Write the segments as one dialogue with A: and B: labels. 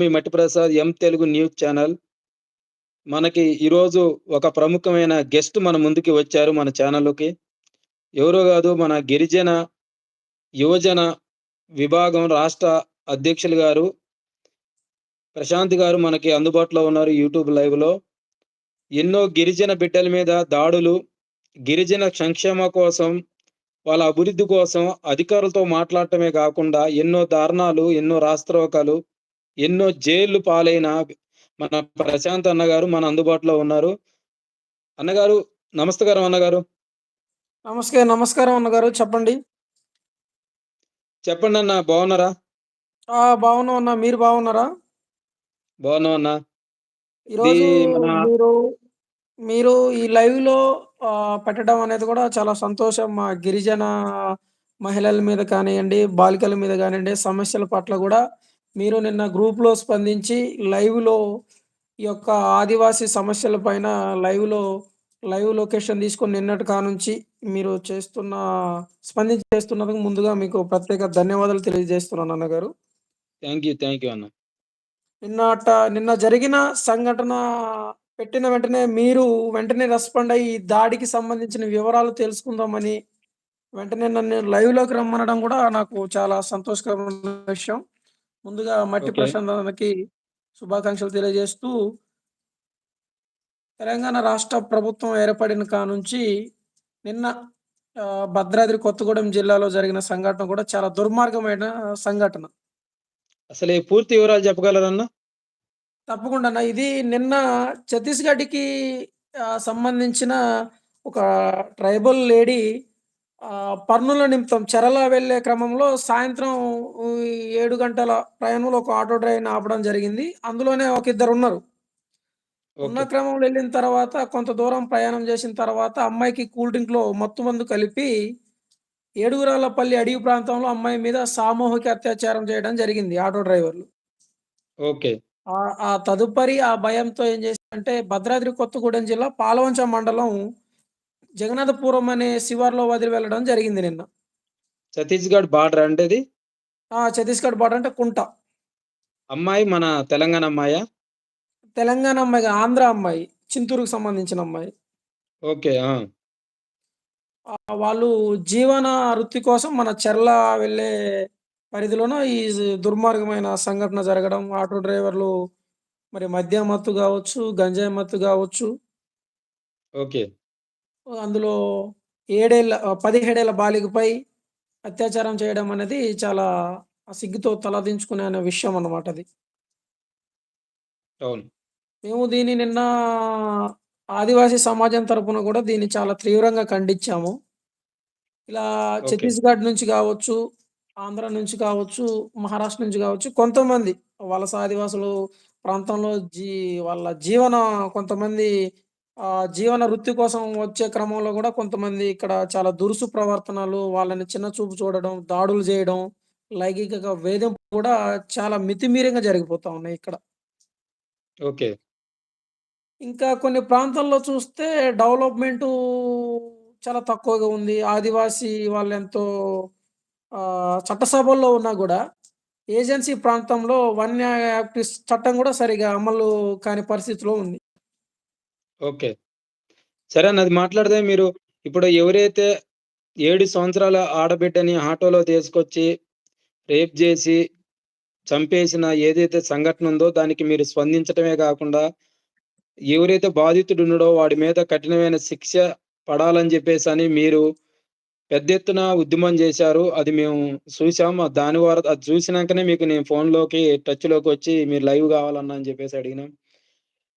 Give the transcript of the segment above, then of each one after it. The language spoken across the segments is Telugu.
A: మీ మట్టి Prasad M Telugu news channel. మనకి ఈరోజు ఒక ప్రముఖమైన గెస్ట్ మన ముందుకి వచ్చారు మన ఛానల్లోకి. ఎవరో కాదు మన గిరిజన యువజన విభాగం రాష్ట్ర అధ్యక్షులు గారు. ప్రశాంత్ గారు మనకి అందుబాటులో ఉన్నారు యూట్యూబ్ లైవ్లో. ఎన్నో గిరిజన బిడ్డల మీద దాడులు గిరిజన సంక్షేమ కోసం వాళ్ళ అభివృద్ధి కోసం అధికారులతో మాట్లాడటమే కాకుండా ఎన్నో దారుణాలు ఎన్నో రాస్త్రోకాలు ఎన్నో జైళ్ళు పాలైన మన ప్రశాంత్ అన్నగారు మన అందుబాటులో ఉన్నారు. అన్నగారు నమస్కారం అన్నగారు.
B: నమస్కారం నమస్కారం అన్నగారు. చెప్పండి.
A: చెప్పండి అన్న బాగున్నారా?
B: ఆ బాగున్నాం అన్న. మీరు బాగున్నారా?
A: బాగున్నాం అన్న.
B: ఈరోజు మీరు మీరు ఈ లైవ్లో పెట్టడం అనేది కూడా చాలా సంతోషం. మా గిరిజన మహిళల మీద కానివ్వండి బాలికల మీద కానివ్వండి సమస్యల పట్ల కూడా మీరు నిన్న గ్రూప్లో స్పందించి లైవ్లో ఈ యొక్క ఆదివాసీ సమస్యల పైన లైవ్లో లైవ్ లొకేషన్ తీసుకొని నిన్నటి కానుంచి మీరు చేస్తున్న స్పందించి చేస్తున్నందుకు ముందుగా మీకు ప్రత్యేక ధన్యవాదాలు తెలియజేస్తున్నాను అన్నగారు.
A: థ్యాంక్ యూ థ్యాంక్ యూ అన్న.
B: నిన్నట నిన్న జరిగిన సంఘటన పెట్టిన వెంటనే మీరు వెంటనే రెస్పాండ్ అయ్యి దాడికి సంబంధించిన వివరాలు తెలుసుకుందామని వెంటనే నన్ను లైవ్లోకి రమ్మనడం కూడా నాకు చాలా సంతోషకరమైన విషయం. ముందుగా మట్టి. ప్రశాంతకి శుభాకాంక్షలు తెలియజేస్తూ తెలంగాణ రాష్ట్ర ప్రభుత్వం ఏర్పడిన కానుంచి నిన్న ఆ, భద్రాద్రి కొత్తగూడెం జిల్లాలో జరిగిన సంఘటన కూడా చాలా దుర్మార్గమైన సంఘటన
A: అసలు ఈ పూర్తి వివరాలు చెప్పగలరన్న
B: తప్పకుండా అన్న. ఇది నిన్న ఛత్తీస్గఢ్కి ఆ, సంబంధించిన ఒక ట్రైబల్ లేడీ ఆ, పన్నుల నిమిత్తం చెరల వెళ్ళే క్రమంలో సాయంత్రం ఏడు గంటల ప్రయాణంలో ఒక ఆటో డ్రైవర్ని ఆపడం జరిగింది. అందులోనే ఒక ఇద్దరు ఉన్నారు. ఉన్న క్రమంలో వెళ్ళిన తర్వాత కొంత దూరం ప్రయాణం చేసిన తర్వాత అమ్మాయికి కూల్ డ్రింక్లో మత్తు మందు కలిపి ఏడుగురాలపల్లి అడవి ప్రాంతంలో అమ్మాయి మీద సామూహిక అత్యాచారం చేయడం జరిగింది ఆటో డ్రైవర్లు.
A: ఓకే.
B: ఆ- తదుపరి ఆ భయంతో ఏం చేశారంటే భద్రాద్రి కొత్తగూడెం జిల్లా పాలవంచ మండలం జగన్నాథపురం అనే శివార్లో వదిలి వెళ్ళడం జరిగింది నిన్న.
A: ఛత్తీస్గఢ్ బార్డర్ అంటే ఇది
B: ఆ ఛత్తీస్గఢ్ బార్డర్ అంటే కుంట.
A: అమ్మాయి మన తెలంగాణ అమ్మాయా?
B: తెలంగాణ అమ్మాయి కాదు, ఆంధ్ర అమ్మాయి చింతూరుకు సంబంధించిన అమ్మాయి.
A: ఓకే ఆ,
B: ఆ, వాళ్ళు జీవన వృత్తి కోసం మన చెర్ల వెళ్ళే పరిధిలోన ఈ దుర్మార్గమైన సంఘటన జరగడం ఆటో డ్రైవర్లు మరి మద్యం మత్తు కావచ్చు గంజాయి మత్తు కావచ్చు.
A: ఓకే.
B: అందులో ఏడేళ్ళ పదిహేడేళ్ళ బాలికపై అత్యాచారం చేయడం అనేది చాలా సిగ్గుతో తలదించుకునే అనే విషయం అన్నమాట అది.
A: అవును.
B: మేము దీన్ని నిన్న ఆదివాసీ సమాజం తరపున కూడా దీన్ని చాలా తీవ్రంగా ఖండించాము. ఇలా. ఛత్తీస్గఢ్ నుంచి కావచ్చు ఆంధ్ర నుంచి కావచ్చు మహారాష్ట్ర నుంచి కావచ్చు కొంతమంది వలస ఆదివాసులు ప్రాంతంలో జీ వాళ్ళ జీవన కొంతమంది జీవన వృత్తి కోసం వచ్చే క్రమంలో కూడా కొంతమంది ఇక్కడ చాలా దురుసు ప్రవర్తనలు వాళ్ళని చిన్న చూపు చూడడం దాడులు చేయడం లైంగిక వేధింపు కూడా చాలా మితిమీరంగా జరిగిపోతా ఉన్నాయి ఇక్కడ
A: ఓకే
B: ఇంకా కొన్ని ప్రాంతాల్లో చూస్తే డెవలప్‌మెంటు చాలా తక్కువగా ఉంది. ఆదివాసీ వాళ్ళెంతో ఆహ్, చట్టసభల్లో ఉన్నా గూడా, ఏజెన్సీ ప్రాంతంలో వన్య యాక్ట్ చట్టం గూడా సరిగ్గా అమలు కాని పరిస్థితిలో ఉంది.
A: ఓకే. సరే అన్న అది మాట్లాడితే మీరు ఇప్పుడు ఎవరైతే 7 సంవత్సరాల ఆడబిడ్డని ఆటోలో తీసుకొచ్చి రేప్ జేసి, చంపేసిన ఏదైతే సంఘటన ఉందో దానికి మీరు స్పందించటమే గాకుండా, ఎవరైతే బాధితుడు ఉన్నాడో వాడి మీద కఠినమైన శిక్ష పడాలని జెప్పేసని మీరు పెద్ద ఎత్తున ఉద్యమం జేశారు. అది మేము చూసాం. దాని ద్వారా అది చూసినంకనే మీకు నేను ఫోన్‌లోకి టచ్‌లోకి వచ్చి మీరు లైవ్ గావాలన్నా అని జెప్పేసి అడిగినాం.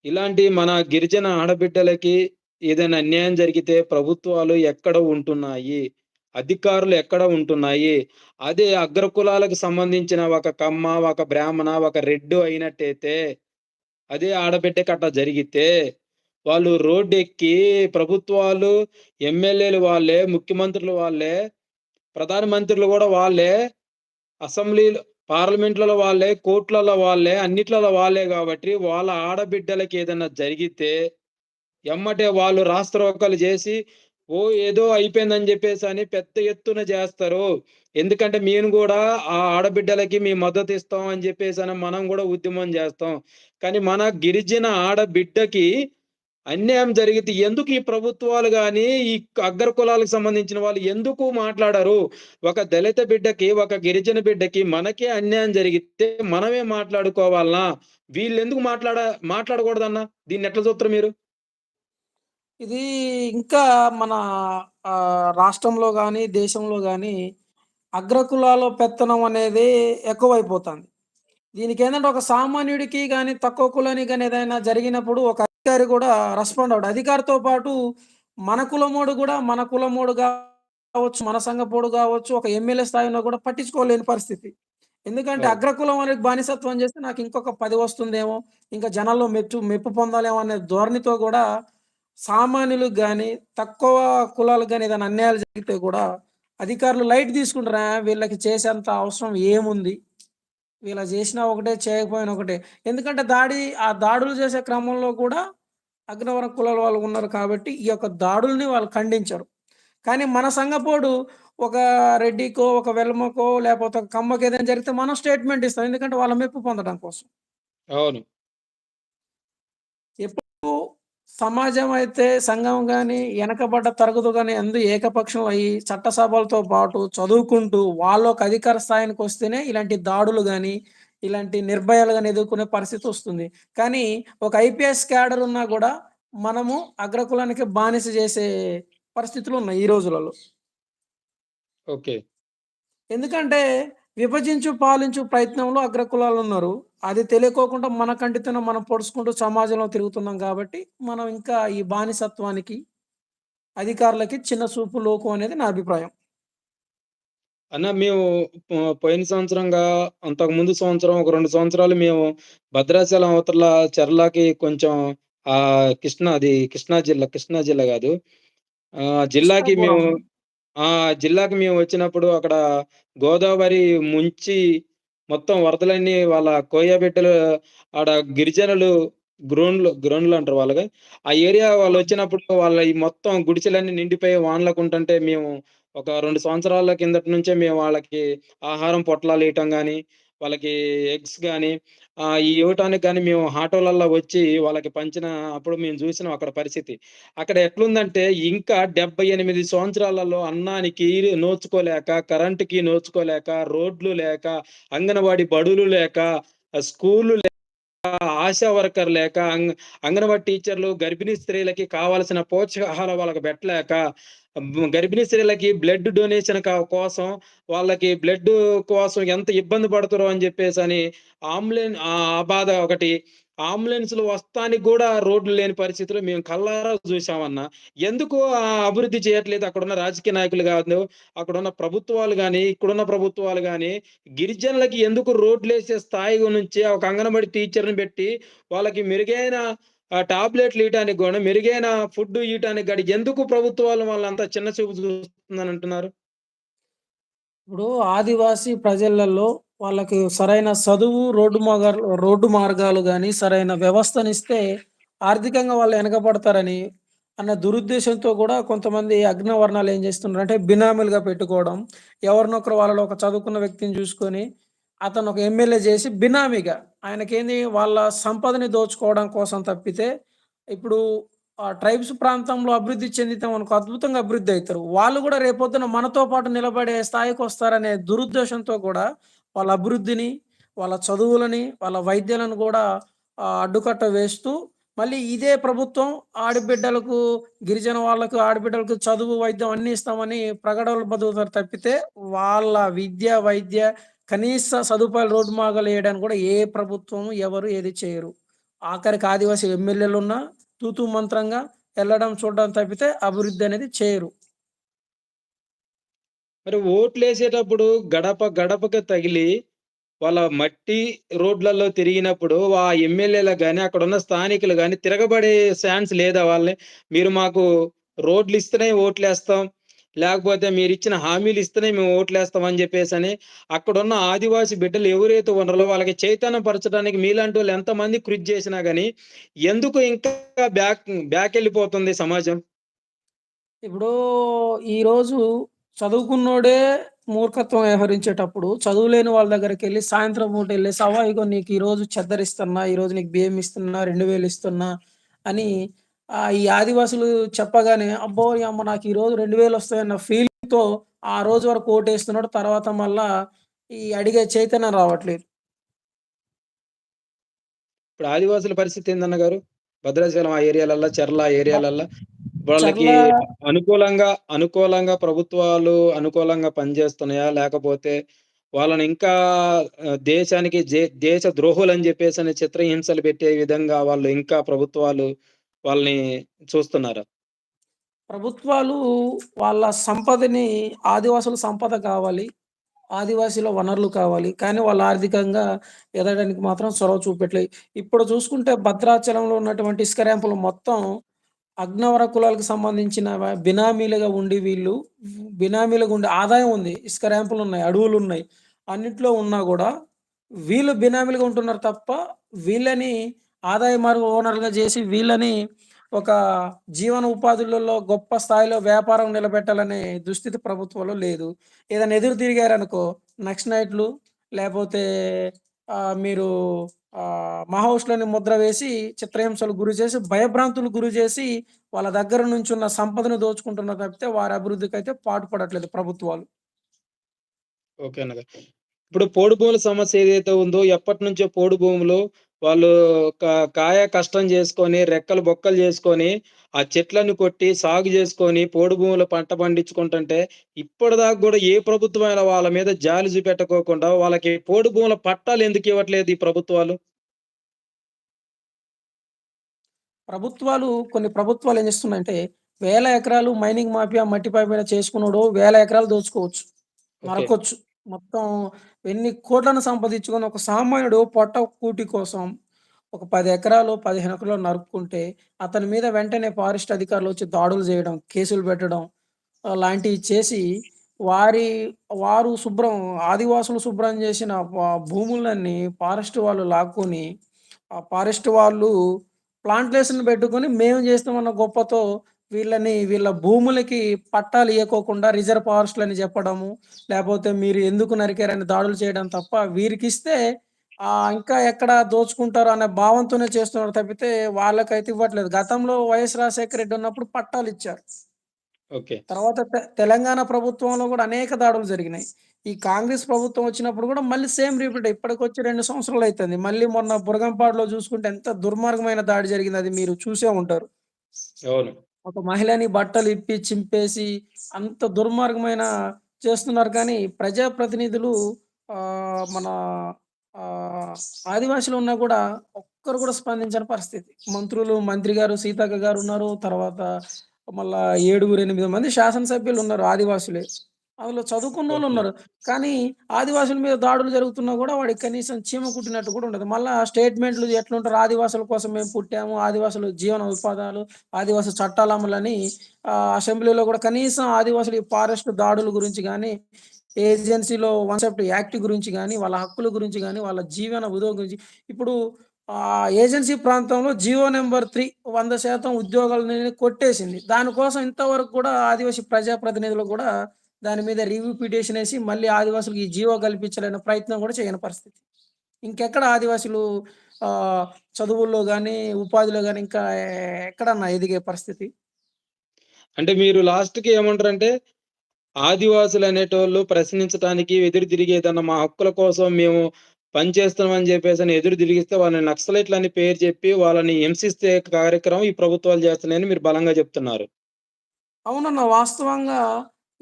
A: ఇలాంటి మన గిరిజన ఆడబిడ్డలకి ఏదైనా అన్యాయం జరిగితే ప్రభుత్వాలు ఎక్కడ ఉంటున్నాయి? అధికారులు ఎక్కడ ఉంటున్నాయి? అదే అగ్రకులాలకు సంబంధించిన ఒక కమ్మ, ఒక బ్రాహ్మణ, ఒక రెడ్డు అయినట్టయితే, అదే ఆడబిడ్డ కట్ట జరిగితే, వాళ్ళు రోడ్డు ఎక్కి ప్రభుత్వాలు, ఎమ్మెల్యేలు వాళ్ళే, ముఖ్యమంత్రులు వాళ్ళే, ప్రధానమంత్రులు కూడా వాళ్ళే, అసెంబ్లీలో పార్లమెంట్‌లలో వాళ్ళే, కోర్టులలో వాళ్ళే, అన్నిట్లలో వాళ్ళే కాబట్టి వాళ్ళ ఆడబిడ్డలకి ఏదన్నా జరిగితే, ఎమ్మటే వాళ్ళు రాస్తారోకలు చేసి ఓ ఏదో అయిపోయిందని చెప్పేసి అని పెద్ద ఎత్తున చేస్తారు. ఎందుకంటే మేము కూడా ఆ ఆడబిడ్డలకి మేము మద్దతిస్తాం అని చెప్పేసి అని మనం కూడా ఉద్యమం చేస్తాం. కానీ మన గిరిజన ఆడబిడ్డకి అన్యాయం జరిగితే ఎందుకు ఈ ప్రభుత్వాలు కానీ ఈ అగ్ర కులాలకు సంబంధించిన వాళ్ళు ఎందుకు మాట్లాడరు? ఒక దళిత బిడ్డకి, ఒక గిరిజన బిడ్డకి మనకే అన్యాయం జరిగితే మనమే మాట్లాడుకోవాలనా? వీళ్ళెందుకు మాట్లాడ మాట్లాడకూడదన్నా? దీన్నెట్లా చూస్తారు మీరు?
B: ఇది ఇంకా మన రాష్ట్రంలో కానీ దేశంలో గాని అగ్రకులాల పెత్తనం అనేది ఎక్కువైపోతుంది దీనికి ఏంటంటే ఒక సామాన్యుడికి కానీ తక్కువ కులానికి కానీ ఏదైనా జరిగినప్పుడు ఒక అధికారి గూడా రెస్పాండ్ అవ్వడు. అధికారితో పాటు మన కులమోడు గూడా మన కులమోడు గావచ్చు, మన సంఘపోడు గావచ్చు, ఒక ఎమ్మెల్యే స్థాయిలో గూడా పట్టించుకోలేని పరిస్థితి. ఎందుకంటే. అగ్రకులం వాళ్ళకి బానిసత్వం చేస్తే నాకు ఇంకొక 10 వస్తుందేమో, ఇంకా జనాల్లో మెచ్చు మెప్పు పొందాలేమో అనే ధోరణితో గూడా సామాన్యులకు గాని, తక్కువ కులాలకు గాని ఏదైనా అన్యాయాలు జరిగితే గూడా అధికారులు లైట్ తీసుకుంటారు. వీళ్ళకి చేసేంత అవసరం ఏముంది? వీళ్ళకి చేసినా ఒకటే, చేయకపోయినా ఒకటే. ఎందుకంటే దాడి ఆ దాడులు చేసే క్రమంలో కూడా అగ్రవర్ణ కులాల వాళ్ళు ఉన్నారు కాబట్టి, ఈ యొక్క దాడుల్ని వాళ్ళు ఖండించరు. కానీ మన సంఘపోడు ఒక రెడ్డికో, ఒక వెల్మకో లేపోతే ఒక కమ్మకో ఏదైనా జరిగితే మనం స్టేట్‌మెంట్ ఇస్తాం. ఎందుకంటే వాళ్ళ మెప్పు పొందడం కోసం.
A: అవును.
B: ఎప్పుడు సమాజం అయితే సంఘం గాని, ఎనకబడ్డ తరగతులు గాని అందు ఏకపక్షం అయ్యి చట్టసభలతో పాటు చదువుకుంటూ వాళ్ళొక అధికార స్థాయినికొస్తేనే ఇలాంటి దాడులు గాని, ఇలాంటి నిర్భయాలు గాని ఎదుర్కొనే పరిస్థితొస్తుంది. కానీ ఒక ఐపీఎస్ క్యాడర్ ఉన్నా గూడా మనము అగ్రకులానికి బానిస చేసే పరిస్థితులున్నాయి ఈ రోజులలో.
A: ఓకే.
B: ఎందుకంటే విభజించు, పాలించు ప్రయత్నంలో అగ్రకులాలున్నారు. అది తెలియకోకుండా మన కంటితోనే మనం పొడుచుకుంటూ సమాజంలో తిరుగుతున్నాం కాబట్టి, మనం ఇంకా ఈ బానిసత్వానికి, అధికారులకి చిన్న చూపు, లోకు అనేది నా అభిప్రాయం.
A: అన్న మేము పో పోయిన సంవత్సరంగా అంతకుముందు సంవత్సరం ఒక 2 సంవత్సరాలు మేము భద్రాచలం అవతల చర్లకి కొంచెం ఆహ్, కృష్ణా అది కృష్ణా జిల్లా, కృష్ణా జిల్లా. ఆహ్, జిల్లాకి మేము. ఆ! జిల్లాకి మేము వచ్చినప్పుడు అక్కడ గోదావరి ముంచి మొత్తం వరదలన్నీ వాళ్ళ కోయ బిడ్డలు ఆడ గిరిజనులు గ్రోన్లు అంటారు వాళ్ళకి. ఆ ఏరియా వాళ్ళొచ్చినప్పుడు వాళ్ళ ఈ మొత్తం గుడిసెలన్నీ నిండిపోయి వానలకుంటుంటే మేము ఒక 2 సంవత్సరాల కిందటి నుంచే మేము వాళ్ళకి ఆహారం పొట్లాలియటం గాని, వాళ్ళకి ఎగ్స్ కానీ ఈ ఇవ్వటానికి కానీ మేము ఆటోలల్లో వచ్చి వాళ్ళకి పంచిన అప్పుడు మేము చూసిన అక్కడ పరిస్థితి. అక్కడ ఎట్లుందంటే ఇంకా 78 సంవత్సరాలలో అన్నానికి నోచుకోలేక, కరెంటుకి నోచుకోలేక, రోడ్లు లేక, అంగన్వాడీ బడులు లేక, స్కూళ్ళు లేక, ఆశా వర్కర్ లేక, అంగ అంగన్వాడీ టీచర్లు గర్భిణీ స్త్రీలకి కావాల్సిన పోషకాహారం వాళ్ళకి పెట్టలేక, గర్భిణీ స్త్రీలకి బ్లడ్ డొనేషన్ కోసం వాళ్ళకి బ్లడ్ కోసం ఎంత ఇబ్బంది పడుతురో అని చెప్పేసి అని ఆంబులెన్స్ ఆ బాధ ఒకటి. అంబులెన్స్‌లు వస్తానికి కూడా రోడ్లు లేని పరిస్థితిలో మేము కళ్ళారా చూసామన్నా ఎందుకు అభివృద్ధి చేయట్లేదు అక్కడున్న రాజకీయ నాయకులు కాదు అక్కడున్న ప్రభుత్వాలు గాని, ఇక్కడున్న ప్రభుత్వాలు కానీ గిరిజనులకి ఎందుకు రోడ్లు వేసే స్థాయి నుంచి ఒక అంగన్వాడి టీచర్‌ని పెట్టి వాళ్ళకి మెరుగైన టాబ్లెట్లు ఇవ్వడానికి కూడా మెరుగైన ఫుడ్ ఇవ్వడానికి కానీ ఎందుకు ప్రభుత్వాలు వాళ్ళంతా చిన్న చూపు చూస్తుందని అంటున్నారు?
B: ఇప్పుడు ఆదివాసీ ప్రజలలో వాళ్ళకి సరైన చదువు, రోడ్డు మార్గాలు రోడ్డు మార్గాలు కానీ సరైన వ్యవస్థనిస్తే ఆర్థికంగా వాళ్ళు వెనకబడతారని అన్న దురుద్దేశంతో కూడా కొంతమంది అగ్నవర్ణాలు ఏం చేస్తున్నారు అంటే బినామీలుగా పెట్టుకోవడం. ఎవరినొకరు వాళ్ళలో ఒక చదువుకున్న వ్యక్తిని చూసుకొని, అతను ఒక ఎమ్మెల్యే చేసి బినామీగా ఆయనకేంది వాళ్ళ సంపదని దోచుకోవడం కోసం తప్పితే, ఇప్పుడు ఆ ట్రైబ్స్ ప్రాంతంలో అభివృద్ధి చెందితే మనకు అద్భుతంగా అభివృద్ధి అవుతారు వాళ్ళు కూడా రేపొద్దున మనతో పాటు నిలబడే స్థాయికి వస్తారనే దురుద్దేశంతో కూడా వాళ్ళ అభివృద్ధిని, వాళ్ళ చదువులని, వాళ్ళ వైద్యాలను కూడా అడ్డుకట్ట వేస్తూ మళ్ళీ ఇదే ప్రభుత్వం ఆడబిడ్డలకు, గిరిజన వాళ్ళకు, ఆడబిడ్డలకు చదువు, వైద్యం అన్ని ఇస్తామని ప్రకటనలు బతుకుతారు తప్పితే, వాళ్ళ విద్య, వైద్య కనీస సదుపాయాలు రోడ్డు మార్గాలేయడానికి కూడా ఏ ప్రభుత్వం ఎవరు ఏది చేయరు. ఆఖరికి ఆదివాసీ ఎమ్మెల్యేలు ఉన్నా తూతూ మంత్రంగా వెళ్ళడం చూడడం తప్పితే అభివృద్ధి అనేది చేయరు.
A: మరి ఓట్లేసేటప్పుడు గడప గడపకి తగిలి వాళ్ళ మట్టి రోడ్లలో తిరిగినప్పుడు ఆ ఎమ్మెల్యేలకు అక్కడ అక్కడున్న స్థానికులు కానీ తిరగబడే ఛాన్స్ లేదా వాళ్ళని? మీరు మాకు రోడ్లు ఇస్తేనే ఓట్లేస్తాం. లేకపోతే మీరు ఇచ్చిన హామీలు ఇస్తేనే మేము ఓట్లేస్తాం అని చెప్పేసి అని అక్కడున్న ఆదివాసీ బిడ్డలు ఎవరైతే ఉన్నారో వాళ్ళకి చైతన్యం పరచడానికి మీలాంటి వాళ్ళు ఎంతమంది కృషి చేసినా కానీ ఎందుకు ఇంకా బ్యాక్ బ్యాక్ వెళ్ళిపోతుంది సమాజం?
B: ఇప్పుడు ఈరోజు చదువుకున్నోడే మూర్ఖత్వం వ్యవహరించేటప్పుడు చదువులేని వాళ్ళ దగ్గరికి వెళ్ళి సాయంత్రం పూట వెళ్ళి సవా ఇగో నీకు ఈరోజు చెద్దరిస్తున్నా, ఈరోజు నీకు బియ్యం ఇస్తున్నా, 2000 ఇస్తున్నా" అని ఈ ఆదివాసులు చెప్పగానే అబ్బో! అమ్మ నాకు ఈరోజు 2000 వస్తాయన్న ఫీలింగ్‌తో ఆ రోజు వరకు ఓటేస్తున్నాడు. తర్వాత మళ్ళా ఈ అడిగే చైతన్యం రావట్లేదు.
A: ఇప్పుడు ఆదివాసుల పరిస్థితి ఏందన్న గారు? భద్రాచలం ఆ ఏరియాలల్లో చెర్ల ఏరియాలల్లో వాళ్ళకి అనుకూలంగా, అనుకూలంగా ప్రభుత్వాలు అనుకూలంగా పనిచేస్తున్నాయా? లేకపోతే వాళ్ళని ఇంకా దేశానికి దేశ ద్రోహులని జెప్పేసని చిత్రహింసలు పెట్టే విధంగా వాళ్ళు ఇంకా ప్రభుత్వాలు వాళ్ళని చూస్తున్నారా?
B: ప్రభుత్వాలు వాళ్ళ సంపదని ఆదివాసుల సంపద కావాలి. ఆదివాసీల వనరులు కావాలి. కానీ వాళ్ళు ఆర్థికంగా ఎదగడానికి మాత్రం చొరవ చూపెట్టలేదు. ఇప్పుడు చూసుకుంటే భద్రాచలంలో ఉన్నటువంటి ఇసుక ర్యాంపులు మొత్తం అగ్నవర కులాలకు సంబంధించిన బినామీలుగా ఉండి వీళ్ళు బినామీలుగా ఉండి ఆదాయం ఉంది. ఇసుక అడవులు ఉన్నాయి అన్నిట్లో ఉన్నా కూడా వీళ్ళు బినామీలుగా ఉంటున్నారు తప్ప వీళ్ళని ఆదాయ మార్గ ఓనర్‌లుగా చేసి వీళ్ళని ఒక జీవన ఉపాధులలో గొప్ప స్థాయిలో వ్యాపారం నిలబెట్టాలనే దుస్థితి ప్రభుత్వంలో లేదు. ఏదైనా ఎదురు తిరిగారనుకో నక్సలైట్లు నైట్లు లేకపోతే మీరు ఆహ్, మహౌష్‌లని ముద్ర వేసి చిత్రహింసలు గురి చేసి, భయభ్రాంతులు గురి చేసి వాళ్ళ దగ్గర నుంచి ఉన్న సంపదను దోచుకుంటున్న తప్పితే వారి అభివృద్ధికి అయితే పాటుపడట్లేదు ప్రభుత్వాలు.
A: ఓకే అన్నగారు. ఇప్పుడు పోడు భూముల సమస్య ఏదైతే ఉందో ఎప్పటినుంచో పోడు భూములు వాళ్ళు కాయ కష్టం జేసుకొని, రెక్కలు బొక్కలు జేసుకొని, ఆ చెట్లను కొట్టి, సాగు జేసుకొని, పోడు భూముల పంట పండించుకుంటుంటే, ఇప్పటిదాకా గూడా ఏ ప్రభుత్వమైనా వాళ్ళ మీద జాలి చూపెట్టుకోకుండా వాళ్ళకి పోడు భూముల పట్టాలు ఎందుకు ఇవ్వట్లేదు ఈ ప్రభుత్వాలు?
B: ప్రభుత్వాలు కొన్ని ప్రభుత్వాలు ఏం చేస్తున్నాయంటే, వేల ఎకరాలు మైనింగ్ మాఫియా, మట్టి మాఫియా చేసుకున్నోడు వేల ఎకరాలు దోచుకోవచ్చు.
A: ఓకే.
B: మొత్తం ఎన్ని కోట్లను సంపాదించుకొని ఒక సామాన్యుడు పొట్ట కూటి కోసం ఒక పది ఎకరాలు, 15 ఎకరాలు నరుపుకుంటే అతని మీద వెంటనే ఫారెస్ట్ అధికారులు వచ్చి దాడులు చేయడం, కేసులు పెట్టడం లాంటివి చేసి వారి వారు శుభ్రం ఆదివాసులు శుభ్రం చేసిన భూములన్నీ ఫారెస్ట్ వాళ్ళు లాక్కొని, ఆ ఫారెస్ట్ వాళ్ళు ప్లాంటేషన్ పెట్టుకొని మేము చేస్తామన్న గొప్పతో వీళ్ళని వీళ్ళ భూములకి పట్టాలు ఇయ్యకోకుండా రిజర్వ్ ఫారెస్ట్‌లని చెప్పడము, లేపోతే మీరు ఎందుకు నరికారని దాడులు చేయడం తప్ప వీరికిస్తే ఇంకా ఎక్కడ దోచుకుంటారో అనే భావంతోనే చేస్తున్నారు తప్పితే వాళ్ళకైతే ఇవ్వట్లేదు. గతంలో వైఎస్ రాజశేఖర రెడ్డి ఉన్నప్పుడు పట్టాలిచ్చారు.
A: ఓకే.
B: తర్వాత తెలంగాణ ప్రభుత్వంలో గూడా అనేక దాడులు జరిగినాయి. ఈ కాంగ్రెస్ ప్రభుత్వం వచ్చినప్పుడు గూడా మళ్ళీ సేమ్ రిపీట్ ఇప్పటికొచ్చి 2 సంవత్సరాలయితుంది. మళ్ళీ మొన్న బురగంపాడులో చూసుకుంటే ఎంత దుర్మార్గమైన దాడి జరిగింది. అది మీరు చూసే ఉంటారు.
A: అవును.
B: ఒక మహిళని బట్టలు ఇప్పి, చింపేసి అంత దుర్మార్గమైన చేస్తున్నారు కానీ, ప్రజాప్రతినిధులు మన ఆదివాసులు ఉన్నా కూడా ఒక్కరు కూడా స్పందించని పరిస్థితి. మంత్రులు, మంత్రి గారు సీతక్క గారు ఉన్నారు తర్వాత మళ్ళా 7, 8 మంది శాసనసభ్యులున్నారు ఆదివాసులే. అందులో
A: ఓకే.
B: చదువుకున్నోళ్ళున్నారు. కానీ ఆదివాసుల మీద దాడులు జరుగుతున్నా గూడా వాడికి కనీసం చీమ కుట్టినట్టు గూడా ఉండదు. మళ్ళా స్టేట్‌మెంట్‌లు ఎట్లుంటారు ఆదివాసుల కోసం మేము పుట్టాము. ఆదివాసులు జీవన ఉపాదాలు, ఆదివాసి చట్టాల అమలని ఆహ్, అసెంబ్లీలో గూడా కనీసం ఆదివాసులు ఫారెస్ట్ దాడుల గురించి గాని, ఏజెన్సీలో వన్ సెవెంటీ యాక్ట్ గురించి గాని, వాళ్ళ హక్కుల గురించి గాని, వాళ్ళ జీవన విలువ గురించి ఇప్పుడు ఆహ్, ఏజెన్సీ ప్రాంతంలో జియో నంబర్ 3 100% ఉద్యోగాలని కొట్టేసింది. దానికోసం ఇంతవరకు కూడా ఆదివాసీ ప్రజాప్రతినిధులు గూడా దాని మీద రివ్యూ పిటిషన్ ఏసి మళ్ళీ ఆదివాసులకి ఈ జీవో కల్పించాలనే ప్రయత్నం గూడా చేయని పరిస్థితి. ఇంకెక్కడ ఆదివాసులు చదువుల్లో గాని, ఉపాధిలో గాని ఇంకా ఎక్కడన్నా ఎదిగే పరిస్థితి?
A: అంటే మీరు లాస్ట్‌కి ఏమంటారంటే, ఆదివాసులనేటోళ్ళు ప్రశ్నించటానికి ఎదురు తిరిగి ఏదన్నా మా హక్కుల కోసం మేము పనిచేస్తున్నామని జెప్పేసని ఎదురు తిరిగిస్తే వాళ్ళని నక్సలైట్లని పేరు చెప్పి వాళ్ళని హింసిస్తే కార్యక్రమం ఈ ప్రభుత్వాలు చేస్తున్నాయని మీరు బలంగా చెప్తున్నారు.
B: అవునన్న. వాస్తవంగా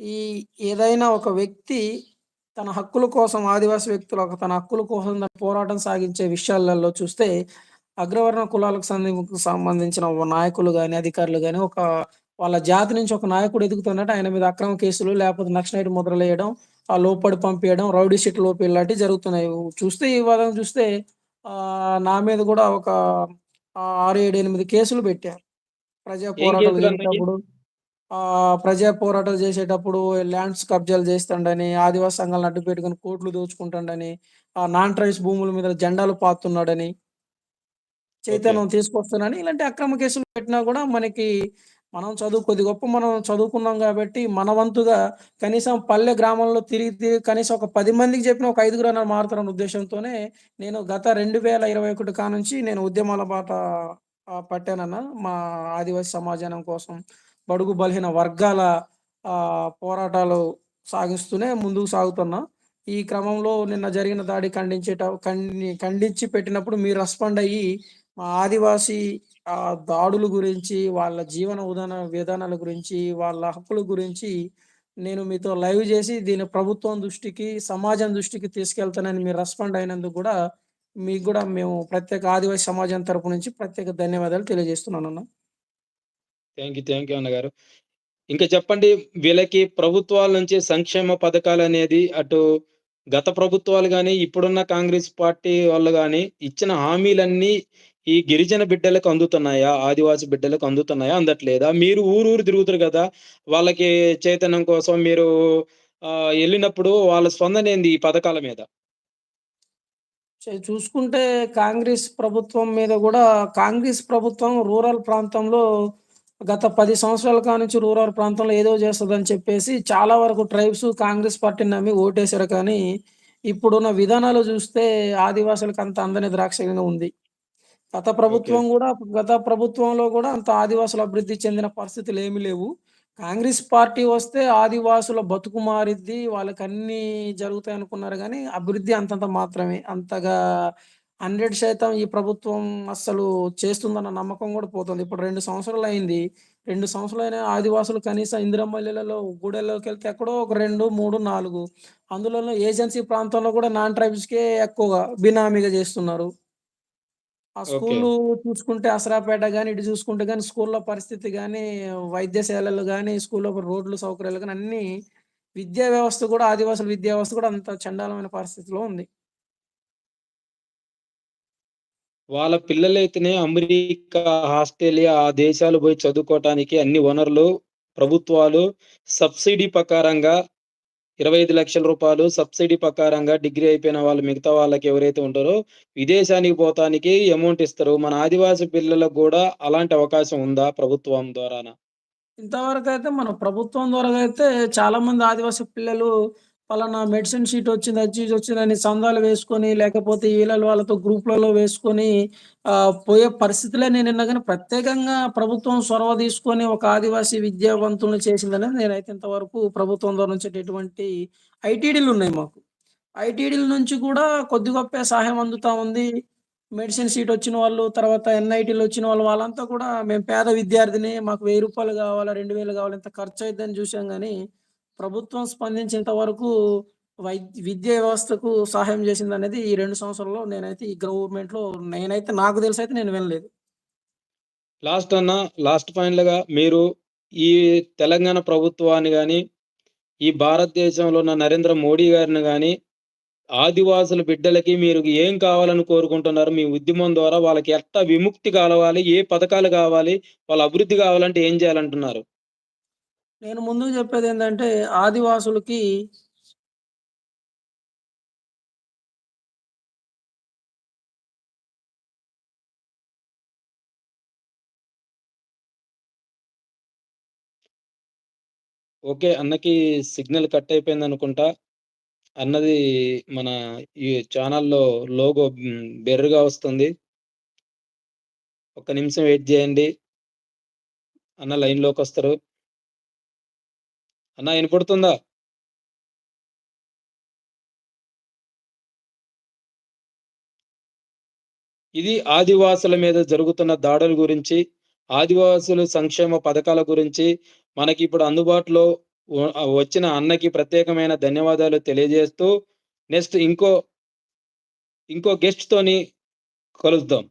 B: ఈ ఏదైనా ఒక వ్యక్తి తన హక్కుల కోసం ఆదివాసీ వ్యక్తులు ఒక తన హక్కుల కోసం తన పోరాటం సాగించే విషయాలలో చూస్తే అగ్రవర్ణ కులాలకు సంబంధించిన నాయకులు గాని, అధికారులు గాని ఒక వాళ్ళ జాతి నుంచి ఒక నాయకుడు ఎదుగుతున్నట్టు ఆయన మీద అక్రమ కేసులు లేకపోతే నక్సలైట్ ముద్రలేయడం, ఆ లోపడి పంపియడం, రౌడీ షీట్ లోపల ఇలాంటివి జరుగుతున్నాయి. చూస్తే ఈ వాదన చూస్తే నా మీద గూడా ఒక 6, 7, 8 కేసులు పెట్టారు. ప్రజా పోరాటాలు
A: కేసులన్నయ్యి?
B: ప్రజా పోరాటాలు చేసేటప్పుడు ల్యాండ్స్ కబ్జాలు చేస్తాండని, ఆదివాసి సంఘాలను అడ్డు పెట్టుకొని కోట్లు దోచుకుంటాండని, నాన్ ట్రైబ్స్ భూముల మీద జెండాలు పాతున్నాడని. చైతన్యం తీసుకొస్తానని ఇలాంటి అక్రమ కేసులు పెట్టినా గూడా మనకి మనం చదువు కొద్ది గొప్ప మనం చదువుకున్నాం గాబట్టి, మన వంతుగా కనీసం పల్లె గ్రామంలో తిరిగి, తిరిగి కనీసం ఒక 10 మందికి చెప్పిన ఒక ఐదుగురన్నా మారుతారన్న ఉద్దేశంతోనే నేను గత 2021 కానుంచి నేను ఉద్యమాల బాట పట్టానన్న. మా ఆదివాసీ సమాజానం కోసం, బడుగు బలహీన వర్గాల పోరాటాలు సాగిస్తూనే ముందుకు సాగుతున్నా. ఈ క్రమంలో నిన్న జరిగిన దాడి ఖండించేట ఖండి ఖండించి పెట్టినప్పుడు మీరు రెస్పాండ్ అయ్యి, మా ఆదివాసీ ఆహ్, దాడుల గురించి, వాళ్ళ జీవన ఉదాహరణ విధానాల గురించి, వాళ్ళ హక్కుల గురించి నేను మీతో లైవ్ చేసి దీని ప్రభుత్వం దృష్టికి, సమాజం దృష్టికి తీసుకెళ్తానని మీరు రెస్పాండ్ అయినందుకు కూడా మీకు కూడా మేము ప్రత్యేక ఆదివాసీ సమాజం తరపు నుంచి ప్రత్యేక ధన్యవాదాలు తెలియజేస్తున్నాను
A: అన్న థ్యాంక్ యూ. థ్యాంక్ యూ అన్నగారు. ఇంకా చెప్పండి వీళ్ళకి ప్రభుత్వాల నుంచి సంక్షేమ పథకాలు అనేది అటు గత ప్రభుత్వాలు కానీ ఇప్పుడున్న కాంగ్రెస్ పార్టీ వాళ్ళు కానీ ఇచ్చిన హామీలన్నీ ఈ గిరిజన బిడ్డలకు అందుతున్నాయా? ఆదివాసీ బిడ్డలకు అందుతున్నాయా? అందట్లేదా? మీరు ఊరూరు తిరుగుతారు కదా వాళ్ళకి చైతన్యం కోసం మీరు వెళ్ళినప్పుడు వాళ్ళ వాళ్ళ స్పందనేంది ఈ పథకాల మీద?
B: చూసుకుంటే కాంగ్రెస్ ప్రభుత్వం మీద కూడా కాంగ్రెస్ ప్రభుత్వం రూరల్ ప్రాంతంలో గత 10 సంవత్సరాల కానుంచి రూరల్ ప్రాంతంలో ఏదో చేస్తదని చెప్పేసి చాలా వరకు ట్రైబ్స్ కాంగ్రెస్ పార్టీని నమ్మి ఓటేసారు కానీ, ఇప్పుడున్న విధానాలు జూస్తే ఆదివాసులకు అంత అందని ద్రాక్షగా ఉంది. గత. ప్రభుత్వం గూడా గత ప్రభుత్వంలో గూడా అంత ఆదివాసులు అభివృద్ధి చెందిన పరిస్థితులేమి లేవు. కాంగ్రెస్ పార్టీ వస్తే ఆదివాసుల బతుకు మారిద్ది, వాళ్ళకన్నీ జరుగుతాయనుకున్నారు గానీ, అభివృద్ధి అంతంత మాత్రమే. అంతగా 100% ఈ ప్రభుత్వం అస్సలు చేస్తుందన్న నమ్మకం గూడా పోతుంది. ఇప్పుడు 2 సంవత్సరాలయింది. 2 సంవత్సరాలైనా ఆదివాసులు కనీసం ఇందిరమ్మ ఇళ్ళలో గూడెల్లోకెళ్తే ఎక్కడో ఒక 2, 3, 4 అందులోనూ ఏజెన్సీ ప్రాంతంలో గూడా నాన్ ట్రైబ్స్‌కే ఎక్కువగా బినామీగా జేస్తున్నారు. ఆ. స్కూలు చూసుకుంటే అసరాపేట గాని, ఇటు చూసుకుంటే గాని స్కూల్‌లో పరిస్థితి గాని, వైద్యశాలలు గాని, స్కూల్‌లో రోడ్లు సౌకర్యాలు గాని అన్నీ విద్యా వ్యవస్థ గూడా ఆదివాసుల విద్యా వ్యవస్థ గూడా అంత చండాలమైన పరిస్థితిలో ఉంది.
A: వాళ్ళ పిల్లలైతేనే అమెరికా, ఆస్ట్రేలియా ఆ దేశాలు పోయి చదువుకోవటానికి అన్ని వనరులు ప్రభుత్వాలు సబ్సిడీ ప్రకారంగా ఇరవై ఐదు లక్షల రూపాయలు సబ్సిడీ ప్రకారంగా డిగ్రీ అయిపోయిన వాళ్ళు మిగతా వాళ్ళకి ఎవరైతే ఉంటారో విదేశానికి పోతానికి అమౌంట్ ఇస్తారు. మన ఆదివాసీ పిల్లలకు కూడా అలాంటి అవకాశం ఉందా ప్రభుత్వం ద్వారాన?
B: ఇంతవరకైతే మన ప్రభుత్వం ద్వారా అయితే చాలామంది ఆదివాసీ పిల్లలు పలానా మెడిసిన్ షీట్ వచ్చింది, అది వచ్చిందని సందాలు వేసుకొని, లేకపోతే వీళ్ళ వాళ్ళతో గ్రూప్‌లలో వేసుకొని పోయే పరిస్థితులే నేను విన్నా ప్రత్యేకంగా ప్రభుత్వం చొరవ తీసుకొని ఒక ఆదివాసీ విద్యావంతులను చేసిందని నేనైతే ఇంతవరకు ప్రభుత్వం ద్వారా ఐటీడీలు ఉన్నాయి మాకు. ఐటీడీల నుంచి కూడా కొద్ది గొప్ప సహాయం అందుతా ఉంది. మెడిసిన్ సీట్ వచ్చిన వాళ్ళు, తర్వాత ఎన్ఐటీలు వచ్చిన వాళ్ళు, వాళ్ళంతా కూడా మేము పేద విద్యార్థిని, మాకు వెయ్యి రూపాయలు కావాలా, 2000 కావాలా, ఇంత ఖర్చు అవుతుందని చూసాం కానీ ప్రభుత్వం స్పందించేంత వరకు వైద్ విద్యా వ్యవస్థకు సహాయం చేసింది అనేది ఈ రెండు సంవత్సరాల్లో నేనైతే ఈ గవర్నమెంట్‌లో నేనైతే నాకు తెలిసి అయితే నేను వినలేదు.
A: లాస్ట్ అన్న లాస్ట్ పాయింట్లుగా మీరు ఈ తెలంగాణ ప్రభుత్వాన్ని కానీ ఈ భారతదేశంలో ఉన్న నరేంద్ర మోడీ గారిని కానీ ఆదివాసుల బిడ్డలకి మీరు ఏం కావాలని కోరుకుంటున్నారు? మీ ఉద్యమం ద్వారా వాళ్ళకి ఎంత విముక్తి కలవాలి? ఏ పథకాలు కావాలి? వాళ్ళ అభివృద్ధి కావాలంటే ఏం చేయాలంటున్నారు?
B: నేను ముందు చెప్పేది ఏంటంటే ఆదివాసులకి
A: ఓకే. అన్నకి సిగ్నల్ కట్ అయిపోయింది అనుకుంటా అన్నది మన ఈ ఛానల్లో లోగో బెర్రుగా వస్తుంది. ఒక్క నిమిషం వెయిట్ చేయండి అన్న లైన్లోకి వస్తారు అన్న వినపడుతుందా ఇది ఆదివాసుల మీద జరుగుతున్న దాడుల గురించి, ఆదివాసుల సంక్షేమ పథకాల గురించి మనకి ఇప్పుడు అందుబాటులో వచ్చిన అన్నకి ప్రత్యేకమైన ధన్యవాదాలు తెలియజేస్తూ నెక్స్ట్ ఇంకో ఇంకో గెస్ట్‌తోని కలుద్దాం.